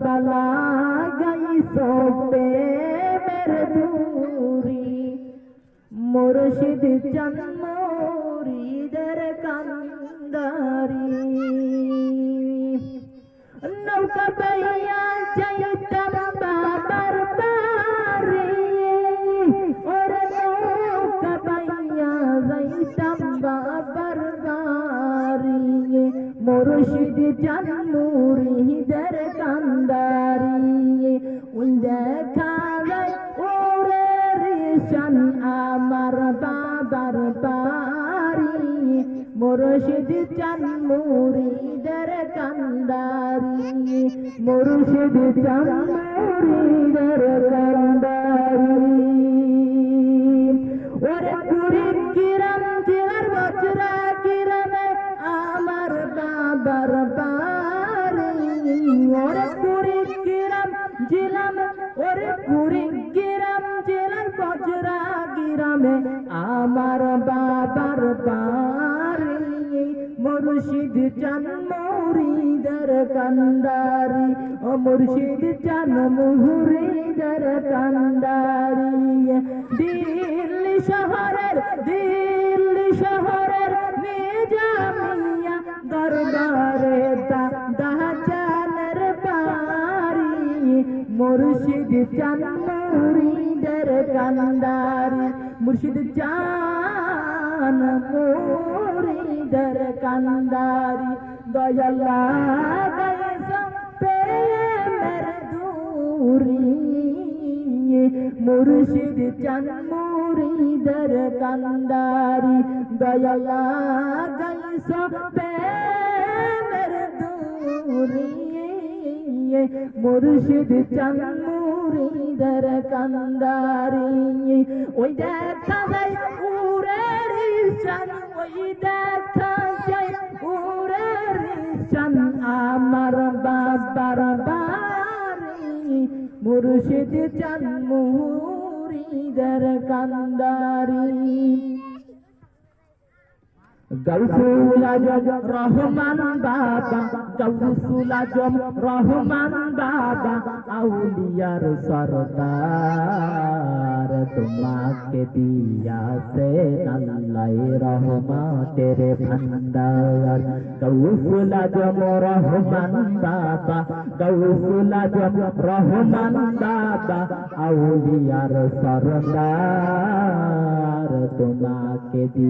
বালা গাইছো প্রেমের দূরি মুর্শিদ চন্মুরিদের কান্দারি নৌকা পাইয়া যাইতাম বাবার বাড়ি ওরে নৌকা পাইয়া যাইতাম বাবার বাড়ি মুর্শিদ চন্মুরিদের কান্দারি ওই দেখা যায় ওরে রেশন আমার বাবার বাড়ি মুর্শিদ চান মুরিদের কান্দারি মুর্শিদ চান মুরিদের কান্দারি বাড়ি মুর্শিদ চান মুরিদার কান্দারি ও মুর্শিদ চান মুরিদার কান্দারি দিল্লি শহরের দিল্লি শহরের নিজামিয়া দরবারে দা দাজানের বাড়ি মুর্শিদ চান মুরিদের কান্দারি মুর্শিদ চান মুরিদের কান্দারি দয়াল্লা গাইস প্রেমের দূরি। মুর্শিদ চান মুরিদের কান্দারি দয়াল্লা গাইস প্রেমের দূরি। মুর্শিদ চান মুরিদের কান্দারি, ওই দেখা চান ওই দেখা যায় উরের চান। আমার বাবার বাড়ি, মুর্শিদ চান মুরিদের কান্দারি। গৌসুল রহমান বাবা গৌসুল রহমান বাবা, আউলিয়ার সরদার তোমাকে দিয়া সে আল্লাহ রহমাতের ভান্ডার। গৌসুল আজম রহমান বাবা গৌসুল আজম রহমান বাবা, আউলিয়ার সরদার তোমাকে দি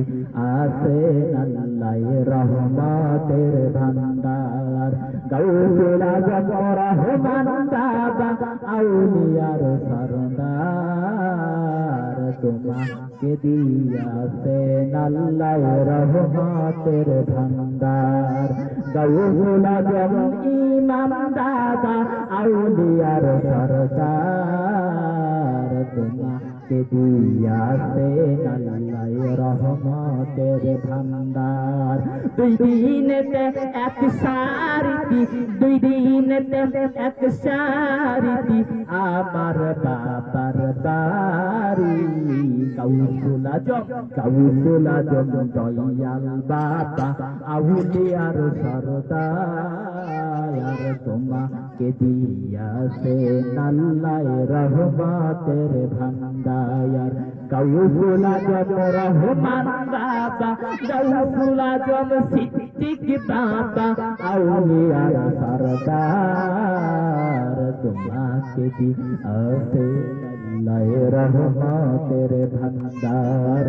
আসে আল্লাহ রহমতের ভান্ডার। গৌসুল আজম রহমান বাবা, আউলিয়ার সরদার তোমাকে দিয়াছে আল্লাহ রহমাতের ভান্ডার গৌসুল আজম ইমাম দাদা আউলিয়ার সরদার তোমাকে দিয়াছে আল্লাহ রহমতের ভান্ডার। দুই দিনেতে এক সারিতি, দুই দিনেতে এক সারিতি, আমার বাবার বাড়ি। কৌশুলা জম কৌশুলা জম দয়াল বাবা, আউলিয়ার সরদার। তোমাকে দিয়াছে আল্লাহ রহমতের ভান্ডার। কৌশুলা জম রহমান বাবা কৌশুলা জম সিদ্দিক বাবা আউলিয়ার সরদার তোমাকে দিয়াছে আল্লাহ রহমতের ভান্ডার।